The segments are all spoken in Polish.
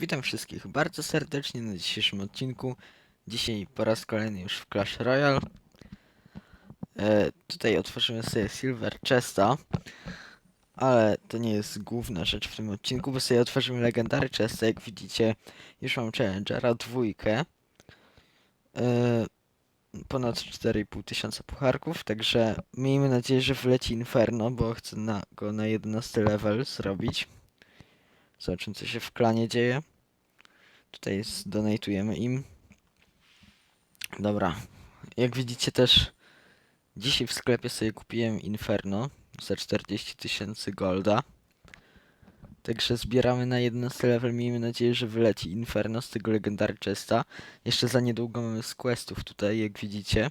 Witam wszystkich bardzo serdecznie na dzisiejszym odcinku. Dzisiaj po raz kolejny już w Clash Royale. E, tutaj otworzymy sobie Silver Chesta, ale to nie jest główna rzecz w tym odcinku, bo sobie otworzymy Legendary Chesta. Jak widzicie, już mam Challengera, dwójkę. E, ponad 4,5 tysiąca pucharków, także miejmy nadzieję, że wleci Inferno, bo chcę na, go na 11 level zrobić. Zobaczymy co się w klanie dzieje. Tutaj donatujemy im. Dobra. Jak widzicie też dzisiaj w sklepie sobie kupiłem Inferno za 40 tysięcy golda. Także zbieramy na 11 level. Miejmy nadzieję, że wyleci Inferno z tego Legendary Chesta. Jeszcze za niedługo mamy z questów tutaj, jak widzicie.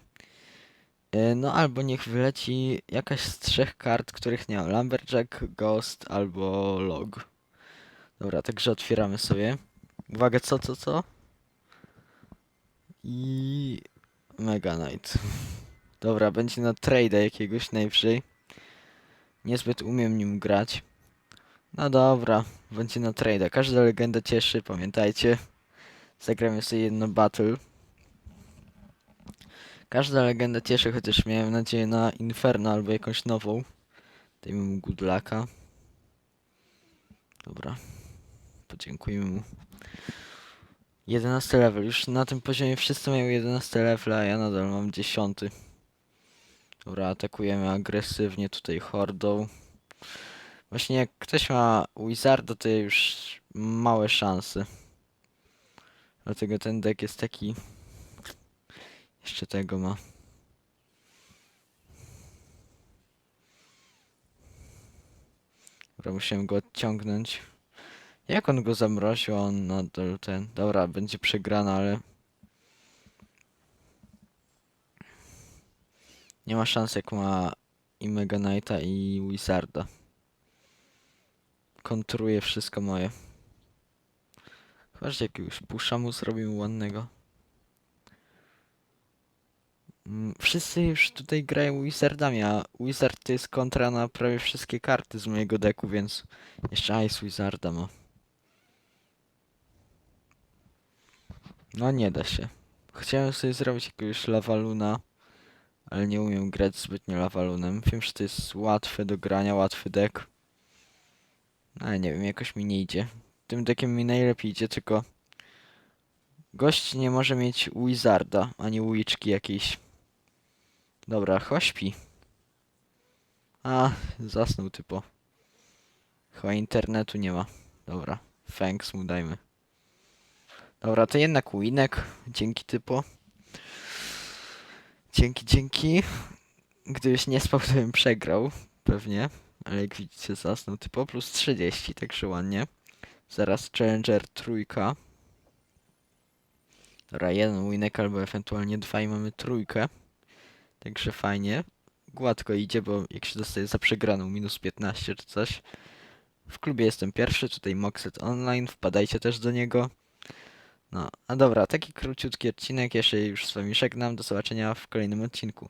E, No albo niech wyleci jakaś z trzech kart, których nie mam. Lumberjack, Ghost albo Log. Dobra, także otwieramy sobie. Uwaga, co, co, co? I... Mega Knight. Dobra, będzie na trade'a jakiegoś najwyżej. Niezbyt umiem nim grać. No dobra, będzie na trade'a. Każda legenda cieszy, pamiętajcie. Zagramy sobie jedno battle. Każda legenda cieszy, chociaż miałem nadzieję na Inferno albo jakąś nową. Dajmy mu good lucka. Dobra. Podziękujmy mu. 11 level. Już na tym poziomie wszyscy mają 11 level, a ja nadal mam 10. Dobra, atakujemy agresywnie tutaj hordą. Właśnie jak ktoś ma Wizarda, to już małe szanse. Dlatego ten deck jest taki... Jeszcze tego ma. Dobra, musiałem go odciągnąć. Jak on go zamroził, a on nadal ten... Dobra, będzie przegrana, ale... Nie ma szans jak ma i Mega Knighta i Wizarda. Kontruje wszystko moje. Chyba, że jakiegoś pusza mu zrobimy ładnego. Mm, Wszyscy już tutaj grają Wizardami, a Wizard to jest kontra na prawie wszystkie karty z mojego deku, więc jeszcze Ice Wizarda ma. No nie da się. Chciałem sobie zrobić jakiegoś Lavaluna, ale nie umiem grać zbytnio Lavalunem. Wiem, że to jest łatwe do grania, łatwy deck. Ale nie wiem, jakoś mi nie idzie. Tym deckiem mi najlepiej idzie, tylko gość nie może mieć Wizarda, ani Witchki jakiejś. Dobra, chośpi. A, zasnął typo. Chyba internetu nie ma. Dobra, thanks mu dajmy. Dobra, to jednak winek. Dzięki typo. Dzięki, dzięki. Gdybyś nie spał, to bym przegrał. Pewnie. Ale jak widzicie, zasnął typo plus 30, także ładnie. Zaraz Challenger trójka. Dobra, jeden winek albo ewentualnie dwa i mamy trójkę. Także fajnie. Gładko idzie, bo jak się dostaje za przegraną minus 15 czy coś. W klubie jestem pierwszy, tutaj Moxet Online, wpadajcie też do niego. No, a dobra, taki króciutki odcinek, się już z wami żegnam, do zobaczenia w kolejnym odcinku.